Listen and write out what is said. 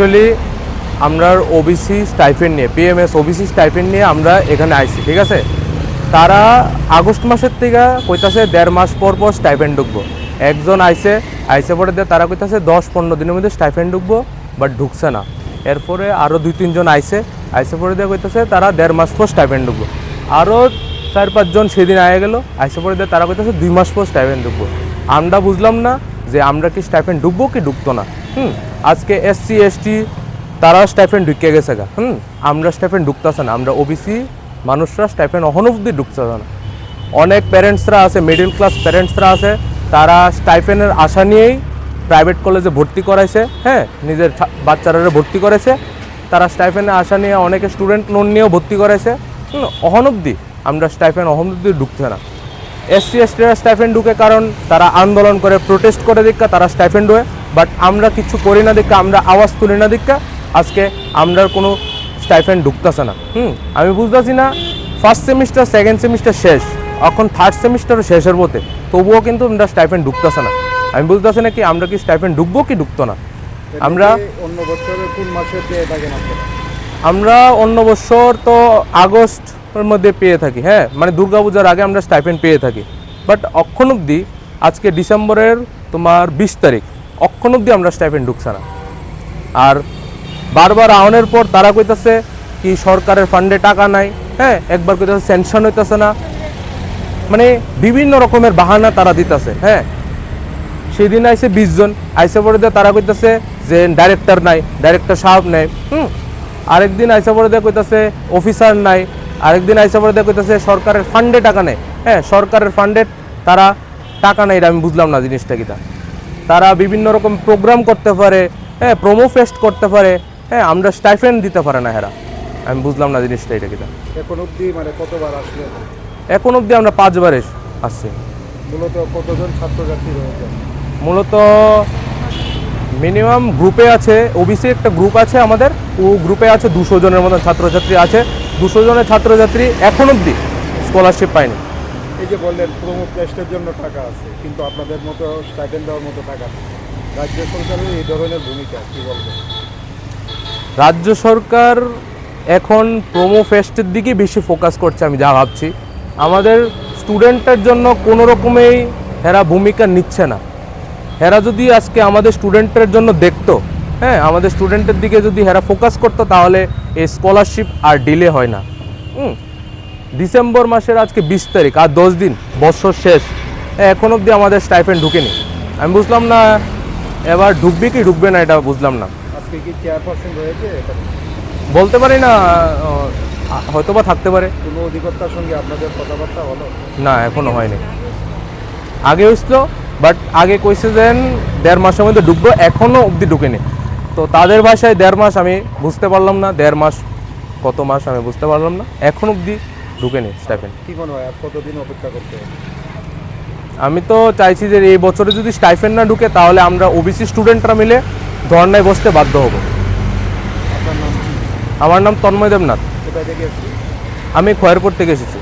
Actually আমরা OBC stipend নিয়ে PMS OBC stipend নিয়ে আমরা এখানে আইছি ঠিক আছে? তারা আগস্ট মাসের থেকে কইতাছে দেড় মাস পর পর স্টাইফেন্ড ঢুকবো। একজন আইসে আইসে পরে দিয়ে তারা কইতাছে দশ পনেরো দিনের মধ্যে স্টাইফেন্ড ঢুকবো বাট ঢুকছে না। এরপরে আরও দুই তিনজন আইসে আইসে পরে দিয়ে কইতাছে তারা দেড় মাস পর স্টাইফেন্ড ঢুকবো। আরও চার পাঁচজন সেদিন আয়ে গেল, আইসে পরে দিয়ে তারা কইতাছে দুই মাস পর স্টাইফেন্ড ঢুকবো। আমরা বুঝলাম না যে আমরা কি স্টাইফেন ঢুকবো কি ঢুকতো না? হুম, আজকে এসসি এসটি তারা স্টাইফেন ঢুকে গেছে গা। হুম, আমরা স্টাইফেন্ড ঢুকতেছে না, আমরা ওবিসি মানুষরা স্টাইফেন অহন অব্দি ঢুকতেছে না। অনেক প্যারেন্টসরা আছে মিডল ক্লাস প্যারেন্টসরা আছে, তারা স্টাইফেনের আশা নিয়েই প্রাইভেট কলেজে ভর্তি করাইছে হ্যাঁ নিজের বাচ্চারা ভর্তি করেছে। তারা স্টাইফেনের আশা নিয়ে অনেকে স্টুডেন্ট লোন নিয়েও ভর্তি করেছে অহন অব্দি আমরা স্টাইফেন অহন অব্দি ঢুকছে না। এসসি এসটিরা স্টাইফেন্ড ঢুকে কারণ তারা আন্দোলন করে প্রোটেস্ট করে দেখা তারা স্টাইফেন্ড হয়ে বাট আমরা কিছু করি না দেখা আমরা আওয়াজ তুলি না দেখা আজকে আমরা কোনো স্টাইফেন্ড ঢুকতেছে না। হুম আমি বুঝতেছি না ফার্স্ট সেমিস্টার সেকেন্ড সেমিস্টার শেষ এখন থার্ড সেমিস্টারও শেষের মতে তবুও কিন্তু আমরা স্টাইফেন্ড ঢুকতেছে না। আমি বুঝতেছি না কি আমরা কি স্টাইফেন্ড ঢুকবো কি ঢুকতো না। আমরা অন্য বছরে কোন মাসে পেয়ে থাকেন আপনারা আমরা অন্য বছর তো আগস্টের মধ্যে পেয়ে থাকি হ্যাঁ? মানে দুর্গাপূজার আগে আমরা স্টাইপেন্ড পেয়ে থাকি। বাট অক্ষণ অব্দি আজকে ডিসেম্বরের তোমার বিশ তারিখ, অক্ষণ অব্দি আমরা স্টাইপেন্ড ঢুকছে না। আর বারবার আহনের পর তারা কইতাছে কি সরকারের ফান্ডে টাকা নাই হ্যাঁ? একবার কইতাছে স্যাংশন হইতাছে না। মানে বিভিন্ন রকমের বাহানা তারা দিতেছে হ্যাঁ? সেদিন আইসে বিশ জন, আইসে পরে তারা কইতাছে যে ডাইরেক্টর নাই ডাইরেক্টর সাহেব নাই, হুম? আরেকদিন আইসা পরে দিয়ে কইতাছে অফিসার নাই আরেকদিন আইসা পরে দিয়ে কইতাছে সরকারের ফান্ডে টাকা নেই। হ্যাঁ সরকারের ফান্ডে তারা টাকা নেই এটা আমি বুঝলাম না জিনিসটা কিটা। তারা বিভিন্ন রকম প্রোগ্রাম করতে পারে হ্যাঁ প্রোমো ফেস্ট করতে পারে হ্যাঁ আমরা স্টাইফেন্ড দিতে পারে না হেরা। আমি বুঝলাম না জিনিসটা এটা কিটা। এখন অবধি মানে কতবার আসলে? এখন অবধি আমরা পাঁচবার এস- আসছি। মূলত কতজন ছাত্রছাত্রী রয়েছে? মূলত মিনিমাম গ্রুপে আছে ওবিসি একটা গ্রুপ আছে আমাদের ও গ্রুপে আছে দুশো জনের মতন ছাত্রছাত্রী আছে। দুশো জনের ছাত্রছাত্রী এখন অবধি স্কলারশিপ পায়নি। এই যে বললেন প্রমো টেস্টের জন্য টাকা আছে কিন্তু আপনাদের মতো স্টাইপেন্ড দেওয়ার মতো টাকা রাজ্য সরকারের এই ধরনের ভূমিকা কি বলবেন? রাজ্য সরকার এখন প্রোমো ফেস্টের দিকে বেশি ফোকাস করছে আমি যা ভাবছি। আমাদের স্টুডেন্টের জন্য কোনো রকমেই হেরা ভূমিকা নিচ্ছে না। হেরা যদি আজকে আমাদের স্টুডেন্টের জন্য দেখতো হ্যাঁ আমাদের স্টুডেন্টের দিকে যদি হেরা ফোকাস করতো তাহলে এই স্কলারশিপ আর ডিলে হয় না। হুম ডিসেম্বর মাসের আজকে বিশ তারিখ আর দশ দিন বছর শেষ। এখন অবধি আমাদের স্টাইফেন্ড ঢুকেনি। আমি বুঝলাম না এবার ঢুকবে কি ঢুকবে না এটা বুঝলাম না? বলতে পারি না হয়তো বা থাকতে পারে। কোনো অধিকর্তার সঙ্গে আপনাদের কথাবার্তা হলো? না এখনও হয়নি। আগে হয়েছিল বাট আগে কইছে যেন দেড় মাসের মধ্যে ঢুকবো এখনও অবধি ঢুকেনি। তো তাদের ভাষায় দেড় মাস আমি বুঝতে পারলাম না দেড় মাস কত মাস আমি বুঝতে পারলাম না এখন অবধি ঢুকেনি স্টাইপেন্ড কি মনে হয় কতদিন অপেক্ষা করতে আমি তো চাইছি যে এই বছরে যদি স্টাইফেন্ড না ঢুকে তাহলে আমরা ওবিসি স্টুডেন্টরা মিলে ধর্নায় বসতে বাধ্য হব। আমার নাম তন্ময় দেবনাথ। আমি খয়েরপুর থেকে এসেছি।